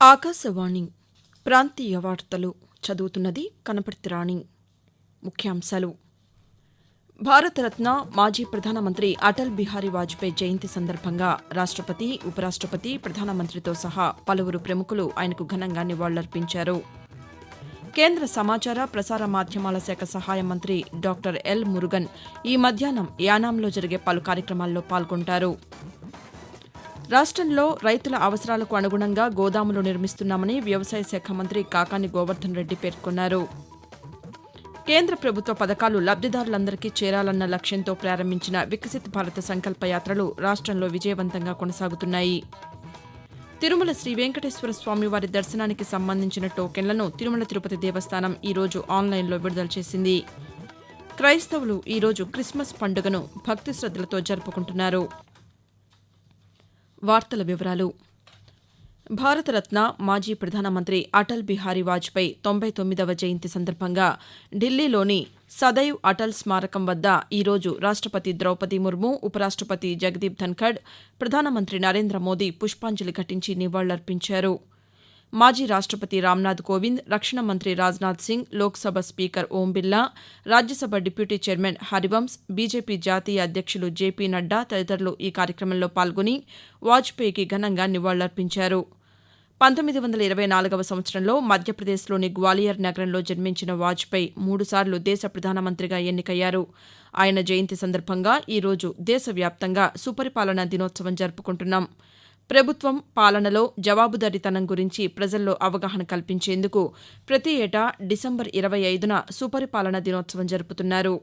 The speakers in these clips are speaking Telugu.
ఆకాశవాణి ప్రాంతీయ వార్తలు చదువుతున్నది కనపర్తి రాణి. ముఖ్యాంశాలు. భారతరత్న మాజీ ప్రధానమంత్రి అటల్ బిహారీ వాజ్పేయి జయంతి సందర్భంగా రాష్టపతి ఉపరాష్టపతి ప్రధానమంత్రితో సహా పలువురు ప్రముఖులు ఆయనకు ఘనంగా నివాళులర్పించారు. కేంద్ర సమాచార ప్రసార మాధ్యమాల శాఖ సహాయ మంత్రి డాక్టర్ ఎల్ మురుగన్ ఈ మధ్యాహ్నం యానాంలో జరిగే పలు కార్యక్రమాల్లో పాల్గొంటారు. రాష్టంలో రైతుల అవసరాలకు అనుగుణంగా గోదాములు నిర్మిస్తున్నామని వ్యవసాయ శాఖ మంత్రి కాకాని గోవర్ధన్ రెడ్డి పేర్కొన్నారు. కేంద్ర ప్రభుత్వ పథకాలు లబ్దిదారులందరికీ చేరాలన్న లక్ష్యంతో ప్రారంభించిన వికసిత్ భారత సంకల్ప యాత్రలు రాష్టంలో విజయవంతంగా కొనసాగుతున్నాయి. తిరుమల శ్రీ వెంకటేశ్వర స్వామి వారి దర్శనానికి సంబంధించిన టోకెన్లను తిరుమల తిరుపతి దేవస్థానం ఈరోజు ఆన్లైన్లో విడుదల చేసింది. క్రైస్తవులు ఈరోజు క్రిస్మస్ పండుగను భక్తి శ్రద్దలతో జరుపుకుంటున్నారు. వార్తల వివరాలు. భారతరత్న మాజీ ప్రధానమంత్రి అటల్ బిహారీ వాజ్పేయి తొంభై తొమ్మిదవ జయంతి సందర్భంగా ఢిల్లీలోని సదైవ్ అటల్ స్మారకం వద్ద ఈరోజు రాష్టపతి ద్రౌపది ముర్ము ఉపరాష్టపతి జగదీప్ ధన్ఖడ్ ప్రధానమంత్రి నరేంద్ర మోదీ పుష్పాంజలి ఘటించి నివాళులర్పించారు. మాజీ రాష్టపతి రామ్నాథ్ కోవింద్ రక్షణ మంత్రి Rajnath Singh Lok Sabha speaker Om Birla Rajya Sabha deputy chairman Harivansh BJP జాతీయ అధ్యక్షులు జేపీ నడ్డా తదితరులు ఈ కార్యక్రమంలో పాల్గొని వాజ్పేయికి ఘనంగా నివాళులర్పించారు. పంతొమ్మిది వందల ఇరవై నాలుగవ సంవత్సరంలో మధ్యప్రదేశ్లోని గ్వాలియర్ నగరంలో జన్మించిన వాజ్పేయి మూడుసార్లు దేశ ప్రధానమంత్రిగా ఎన్నికయ్యారు. ఆయన జయంతి సందర్భంగా ఈరోజు దేశవ్యాప్తంగా సుపరిపాలనా దినోత్సవం జరుపుకుంటున్నాం. ప్రభుత్వం పాలనలో జవాబుదారీతనం గురించి ప్రజల్లో అవగాహన కల్పించేందుకు ప్రతి ఏటా డిసెంబర్ ఇరవై ఐదున సుపరిపాలన దినోత్సవం జరుపుతున్నారు.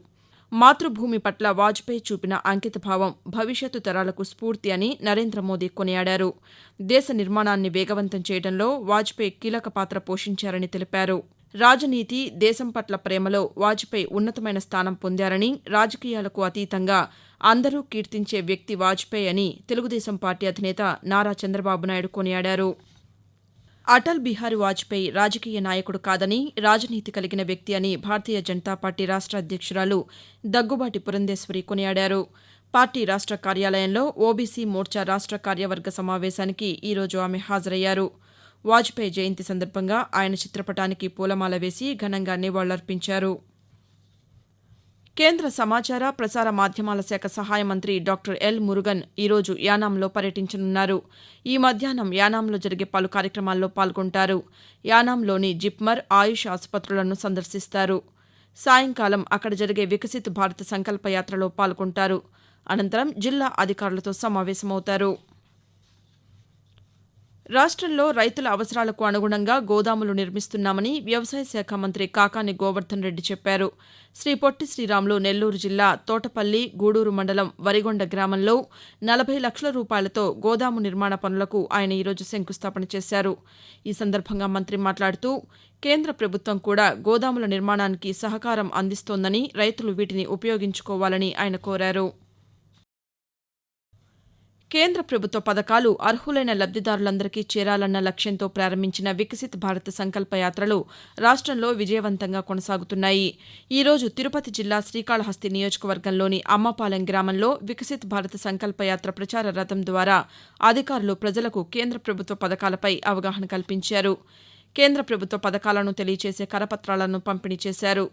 మాతృభూమి పట్ల వాజ్పేయి చూపిన అంకితభావం భవిష్యత్తు తరాలకు స్ఫూర్తి అని నరేంద్ర మోదీ కొనియాడారు. దేశ నిర్మాణాన్ని వేగవంతం చేయడంలో వాజ్పేయి కీలక పాత్ర పోషించారని తెలిపారు. రాజనీతి దేశం పట్ల ప్రేమలో వాజ్పేయి ఉన్నతమైన స్థానం పొందారని రాజకీయాలకు అతీతంగా అందరూ కీర్తించే వ్యక్తి వాజ్పేయి అని తెలుగుదేశం పార్టీ అధినేత నారా చంద్రబాబు నాయుడు కొనియాడారు. అటల్ బిహారీ వాజ్పేయి రాజకీయ నాయకుడు కాదని రాజనీతి కలిగిన వ్యక్తి అని భారతీయ జనతా పార్టీ రాష్ట అధ్యక్షురాలు దగ్గుబాటి పురంధేశ్వరి కొనియాడారు. పార్టీ రాష్ట కార్యాలయంలో ఓబీసీ మోర్చా రాష్ట కార్యవర్గ సమావేశానికి ఈరోజు ఆమె హాజరయ్యారు. వాజ్పేయి జయంతి సందర్భంగా ఆయన చిత్రపటానికి పూలమాల వేసి ఘనంగా నివాళులర్పించారు. కేంద్ర సమాచార ప్రసార మాధ్యమాల శాఖ సహాయ మంత్రి డాక్టర్ ఎల్ మురుగన్ ఈరోజు యానాంలో పర్యటించనున్నారు. ఈ మధ్యాహ్నం యానాంలో జరిగే పలు కార్యక్రమాల్లో పాల్గొంటారు. యానాంలోని జిప్మర్ ఆయుష్ ఆసుపత్రులను సందర్శిస్తారు. సాయంకాలం అక్కడ జరిగే వికసిత్ భారత్ సంకల్ప యాత్రలో పాల్గొంటారు. అనంతరం జిల్లా అధికారులతో సమావేశమవుతారు. రాష్టంలో రైతుల అవసరాలకు అనుగుణంగా గోదాములు నిర్మిస్తున్నామని వ్యవసాయ శాఖ మంత్రి కాకాని గోవర్ధన్ రెడ్డి చెప్పారు. శ్రీ పొట్టి శ్రీరాములు నెల్లూరు జిల్లా తోటపల్లి గూడూరు మండలం వరిగొండ గ్రామంలో నలభై లక్షల రూపాయలతో గోదాము నిర్మాణ పనులకు ఆయన ఈరోజు శంకుస్థాపన చేశారు. ఈ సందర్భంగా మంత్రి మాట్లాడుతూ కేంద్ర ప్రభుత్వం కూడా గోదాముల నిర్మాణానికి సహకారం అందిస్తోందని రైతులు వీటిని ఉపయోగించుకోవాలని ఆయన కోరారు. కేంద్ర ప్రభుత్వ పథకాలు అర్హులైన లబ్దిదారులందరికీ చేరాలన్న లక్ష్యంతో ప్రారంభించిన వికసిత్ భారత్ సంకల్ప యాత్రలు రాష్టంలో విజయవంతంగా కొనసాగుతున్నాయి. ఈరోజు తిరుపతి జిల్లా శ్రీకాళహస్తి నియోజకవర్గంలోని అమ్మపాలెం గ్రామంలో వికసిత్ భారత్ సంకల్ప యాత్ర ప్రచార రథం ద్వారా అధికారులు ప్రజలకు కేంద్ర ప్రభుత్వ పథకాలపై అవగాహన కల్పించారు. కేంద్ర ప్రభుత్వ పథకాలను తెలియచేసే కరపత్రాలను పంపిణీ చేశారు.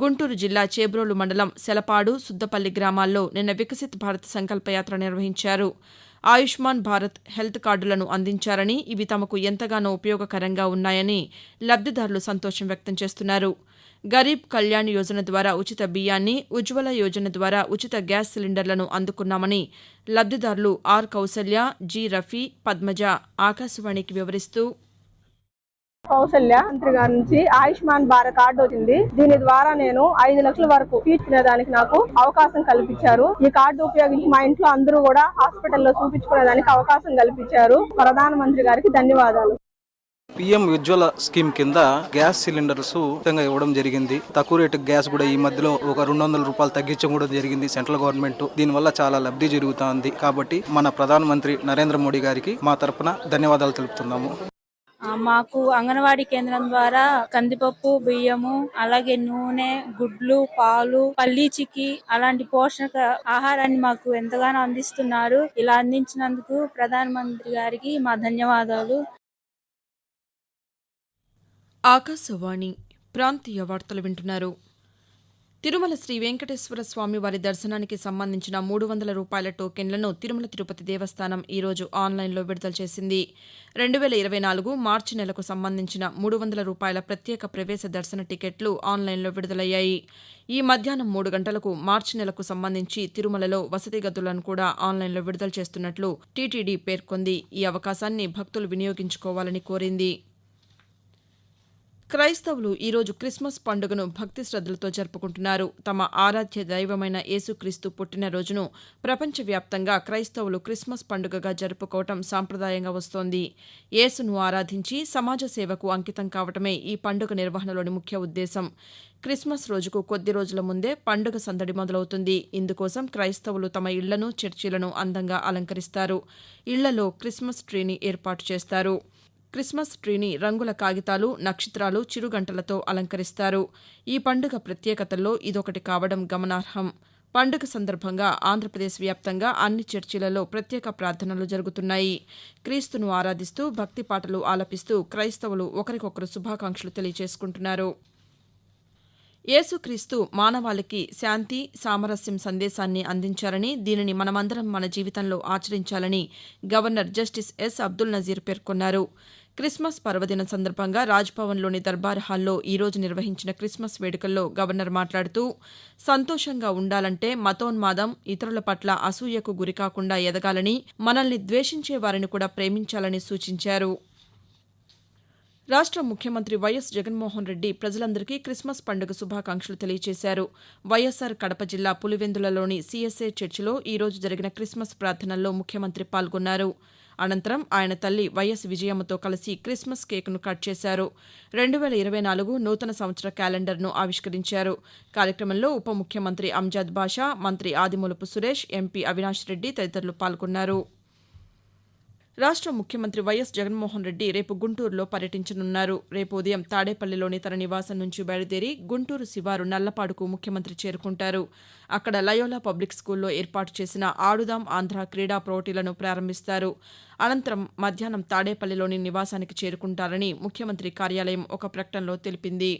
గుంటూరు జిల్లా చేబ్రోలు మండలం సెలపాడు సుద్దపల్లి గ్రామాల్లో నిన్న వికసిత్ భారత్ సంకల్పయాత్ర నిర్వహించారు. ఆయుష్మాన్ భారత్ హెల్త్ కార్డులను అందించారని ఇవి తమకు ఎంతగానో ఉపయోగకరంగా ఉన్నాయని లబ్దిదారులు సంతోషం వ్యక్తం చేస్తున్నారు. గరీబ్ కళ్యాణ్ యోజన ద్వారా ఉచిత బియ్యాన్ని ఉజ్వల యోజన ద్వారా ఉచిత గ్యాస్ సిలిండర్లను అందుకున్నామని లబ్దిదారులు ఆర్ కౌసల్య జి రఫీ పద్మజ ఆకాశవాణికి వివరిస్తూ కౌశల్య మంత్రి గారి నుంచి ఆయుష్మాన్ భారత్ కార్డు వచ్చింది. దీని ద్వారా నేను ఐదు లక్షల వరకు తీర్చుకునేదానికి నాకు అవకాశం కల్పించారు. ఈ కార్డు ఉపయోగించి మా ఇంట్లో అందరూ కూడా హాస్పిటల్లో చూపించుకునేదానికి అవకాశం కల్పించారు. ప్రధాన మంత్రి గారికి ధన్యవాదాలు. పిఎం ఉజ్వల స్కీమ్ కింద గ్యాస్ సిలిండర్స్ ఉచితంగా ఇవ్వడం జరిగింది. తక్కువ రేటు గ్యాస్ కూడా ఈ మధ్యలో ఒక రెండు వందల రూపాయలు తగ్గించడం కూడా జరిగింది సెంట్రల్ గవర్నమెంట్. దీనివల్ల చాలా లబ్ధి జరుగుతోంది. కాబట్టి మన ప్రధానమంత్రి నరేంద్ర మోడీ గారికి మా తరపున ధన్యవాదాలు తెలుపుతున్నాము. మాకు అంగన్వాడీ కేంద్రం ద్వారా కందిపప్పు బియ్యము అలాగే నూనె గుడ్లు పాలు పల్లీచికి చిక్కి అలాంటి పోషక ఆహారాన్ని మాకు ఎంతగానో అందిస్తున్నారు. ఇలా అందించినందుకు ప్రధానమంత్రి గారికి మా ధన్యవాదాలు. ఆకాశవాణి ప్రాంతీయ వార్తలు వింటున్నారు. తిరుమల శ్రీ వెంకటేశ్వర స్వామి వారి దర్శనానికి సంబంధించిన మూడు వందల రూపాయల టోకెన్లను తిరుమల తిరుపతి దేవస్థానం ఈరోజు ఆన్లైన్లో విడుదల చేసింది. రెండు వేల ఇరవై నాలుగు మార్చి నెలకు సంబంధించిన మూడు వందల రూపాయల ప్రత్యేక ప్రవేశ దర్శన టికెట్లు ఆన్లైన్లో విడుదలయ్యాయి. ఈ మధ్యాహ్నం మూడు గంటలకు మార్చి నెలకు సంబంధించి తిరుమలలో వసతి గదులను కూడా ఆన్లైన్లో విడుదల చేస్తున్నట్లు టీటీడీ పేర్కొంది. ఈ అవకాశాన్ని భక్తులు వినియోగించుకోవాలని కోరింది. క్రైస్తవులు ఈరోజు క్రిస్మస్ పండుగను భక్తి శ్రద్దలతో జరుపుకుంటున్నారు. తమ ఆరాధ్య దైవమైన యేసుక్రీస్తు పుట్టినరోజును ప్రపంచవ్యాప్తంగా క్రైస్తవులు క్రిస్మస్ పండుగగా జరుపుకోవటం సాంప్రదాయంగా వస్తోంది. యేసును ఆరాధించి సమాజ సేవకు అంకితం కావటమే ఈ పండుగ నిర్వహణలోని ముఖ్య ఉద్దేశం. క్రిస్మస్ రోజుకు కొద్ది రోజుల ముందే పండుగ సందడి మొదలవుతుంది. ఇందుకోసం క్రైస్తవులు తమ ఇళ్ళను చర్చిలను అందంగా అలంకరిస్తారు. ఇళ్ళలో క్రిస్మస్ ట్రీని ఏర్పాటు చేస్తారు. క్రిస్మస్ ట్రీని రంగుల కాగితాలు నక్షత్రాలు చిరుగంటలతో అలంకరిస్తారు. ఈ పండుగ ప్రత్యేకతల్లో ఇదొకటి కావడం గమనార్హం. పండుగ సందర్భంగా ఆంధ్రప్రదేశ్ వ్యాప్తంగా అన్ని చర్చిలలో ప్రత్యేక ప్రార్థనలు జరుగుతున్నాయి. క్రీస్తును ఆరాధిస్తూ భక్తి పాటలు ఆలపిస్తూ క్రైస్తవులు ఒకరికొకరు శుభాకాంక్షలు తెలియజేసుకుంటున్నారు. యేసుక్రీస్తు మానవాళికి శాంతి సామరస్యం సందేశాన్ని అందించారని దీనిని మనమందరం మన జీవితంలో ఆచరించాలని governor justice S. Abdul Nazeer పేర్కొన్నారు. క్రిస్మస్ పర్వదినం సందర్భంగా రాజ్భవన్లోని దర్బార్ హాల్లో ఈ రోజు నిర్వహించిన క్రిస్మస్ వేడుకల్లో గవర్నర్ మాట్లాడుతూ సంతోషంగా ఉండాలంటే మతోన్మాదం ఇతరుల పట్ల అసూయకు గురికాకుండా ఎదగాలని మనల్ని ద్వేషించే వారిని కూడా ప్రేమించాలని సూచించారు. రాష్ట్ర ముఖ్యమంత్రి వైఎస్ జగన్మోహన్ రెడ్డి ప్రజలందరికీ క్రిస్మస్ పండుగ శుభాకాంక్షలు తెలియజేశారు వైఎస్సార్ కడప జిల్లా పులివెందులలోని సీఎస్ఏ చర్చిలో ఈ రోజు జరిగిన క్రిస్మస్ ప్రార్థనల్లో ముఖ్యమంత్రి పాల్గొన్నారు. అనంతరం ఆయన తల్లి వైఎస్ విజయమ్మతో కలిసి క్రిస్మస్ కేకును కట్ చేశారు. రెండు వేల ఇరవై నాలుగు నూతన సంవత్సర క్యాలెండర్ను ఆవిష్కరించారు. కార్యక్రమంలో ఉప ముఖ్యమంత్రి అంజాద్ బాషా మంత్రి ఆదిమూలపు సురేష్ ఎంపీ అవినాష్ రెడ్డి తదితరులు పాల్గొన్నారు. రాష్ట్ర ముఖ్యమంత్రి వైఎస్ జగన్మోహన్ రెడ్డి రేపు గుంటూరులో పర్యటించనున్నారు. రేపు ఉదయం తాడేపల్లిలోని తన నివాసం నుంచి బయలుదేరి గుంటూరు శివారు నల్లపాడుకు ముఖ్యమంత్రి చేరుకుంటారు. అక్కడ లయోలా పబ్లిక్ స్కూల్లో ఏర్పాటు చేసిన ఆడుదాం ఆంధ్ర క్రీడా పోటీలను ప్రారంభిస్తారు. అనంతరం మధ్యాహ్నం తాడేపల్లిలోని నివాసానికి చేరుకుంటారని ముఖ్యమంత్రి కార్యాలయం ఒక ప్రకటనలో తెలిపింది.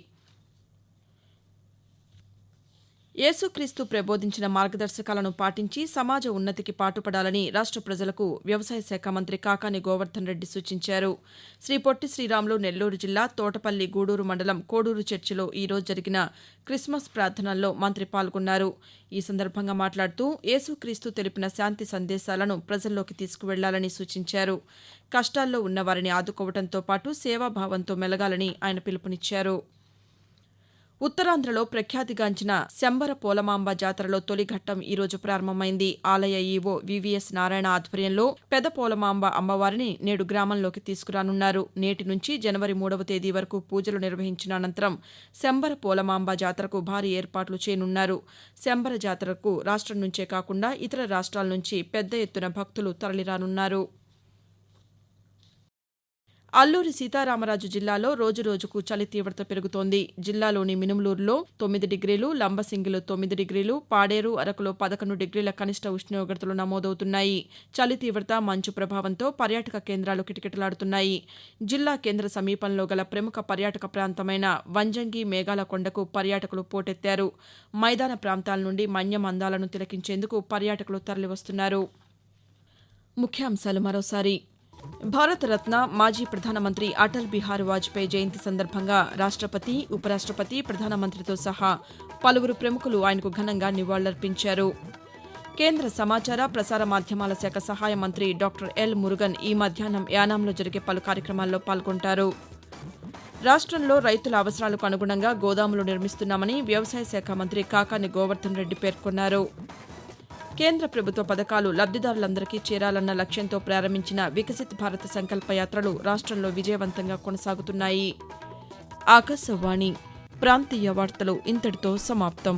యేసుక్రీస్తు ప్రబోధించిన మార్గదర్శకాలను పాటించి సమాజ ఉన్నతికి పాటుపడాలని రాష్ట్ర ప్రజలకు వ్యవసాయ శాఖ మంత్రి కాకాని గోవర్ధన్ రెడ్డి సూచించారు. శ్రీ పొట్టి శ్రీరాములు నెల్లూరు జిల్లా తోటపల్లి గూడూరు మండలం కోడూరు చర్చిలో ఈరోజు జరిగిన క్రిస్మస్ ప్రార్థనల్లో మంత్రి పాల్గొన్నారు. ఈ సందర్భంగా మాట్లాడుతూ యేసుక్రీస్తు తెలిపిన శాంతి సందేశాలను ప్రజల్లోకి తీసుకువెళ్ళాలని సూచించారు. కష్టాల్లో ఉన్న వారిని ఆదుకోవడంతో పాటు సేవాభావంతో మెలగాలని ఆయన పిలుపునిచ్చారు. ఉత్తరాంధ్రలో ప్రఖ్యాతిగాంచిన శంబర పోలమాంబ జాతరలో తొలిఘట్టం ఈరోజు ప్రారంభమైంది. ఆలయ ఈవో వివిఎస్ నారాయణ ఆధ్వర్యంలో పెద పోలమాంబ అమ్మవారిని నేడు గ్రామంలోకి తీసుకురానున్నారు. నేటి నుంచి జనవరి మూడవ తేదీ వరకు పూజలు నిర్వహించిన అనంతరం శంబర పోలమాంబ జాతరకు భారీ ఏర్పాట్లు చేయనున్నారు. శంబర జాతరకు రాష్ట్రం నుంచే కాకుండా ఇతర రాష్ట్రాల నుంచి పెద్ద ఎత్తున భక్తులు తరలిరానున్నారు. అల్లూరి సీతారామరాజు జిల్లాలో రోజురోజుకు చలి తీవ్రత పెరుగుతోంది. జిల్లాలోని మినుములూరులో తొమ్మిది డిగ్రీలు లంబసింగిలో తొమ్మిది డిగ్రీలు పాడేరు అరకులో పదకొండు డిగ్రీల కనిష్ట ఉష్ణోగ్రతలు నమోదవుతున్నాయి. చలి తీవ్రత మంచు ప్రభావంతో పర్యాటక కేంద్రాలు కిటకిటలాడుతున్నాయి. జిల్లా కేంద్ర సమీపంలో గల ప్రముఖ పర్యాటక ప్రాంతమైన వంజంగి మేఘాల కొండకు పర్యాటకులు పోటెత్తారు. మైదాన ప్రాంతాల నుండి మన్యం అందాలను తిలకించేందుకు పర్యాటకులు తరలివస్తున్నారు. ముఖ్యాంశాలు మరోసారి. భారతరత్న మాజీ ప్రధానమంత్రి అటల్ బిహారీ వాజ్పేయి జయంతి సందర్భంగా రాష్టపతి ఉపరాష్టపతి ప్రధానమంత్రితో సహా పలువురు ప్రముఖులు ఆయనకు ఘనంగా నివాళులర్పించారు. కేంద్ర సమాచార ప్రసార మాధ్యమాల శాఖ సహాయ మంత్రి డాక్టర్ ఎల్ మురుగన్ ఈ మధ్యాహ్నం యానాంలో జరిగే పలు కార్యక్రమాల్లో పాల్గొంటారు. రాష్ట్రంలో రైతుల అవసరాలకు అనుగుణంగా గోదాములు నిర్మిస్తున్నామని వ్యవసాయ శాఖ మంత్రి కాకాని గోవర్ధన్ రెడ్డి పేర్కొన్నారు. కేంద్ర ప్రభుత్వ పథకాలు లబ్దిదారులందరికీ చేరాలన్న లక్ష్యంతో ప్రారంభించిన వికసిత్ భారత్ సంకల్ప యాత్రలు రాష్ట్రంలో విజయవంతంగా కొనసాగుతున్నాయి. ఆకాశవాణి ప్రాంతీయ వార్తలు ఇంతటితో సమాప్తం.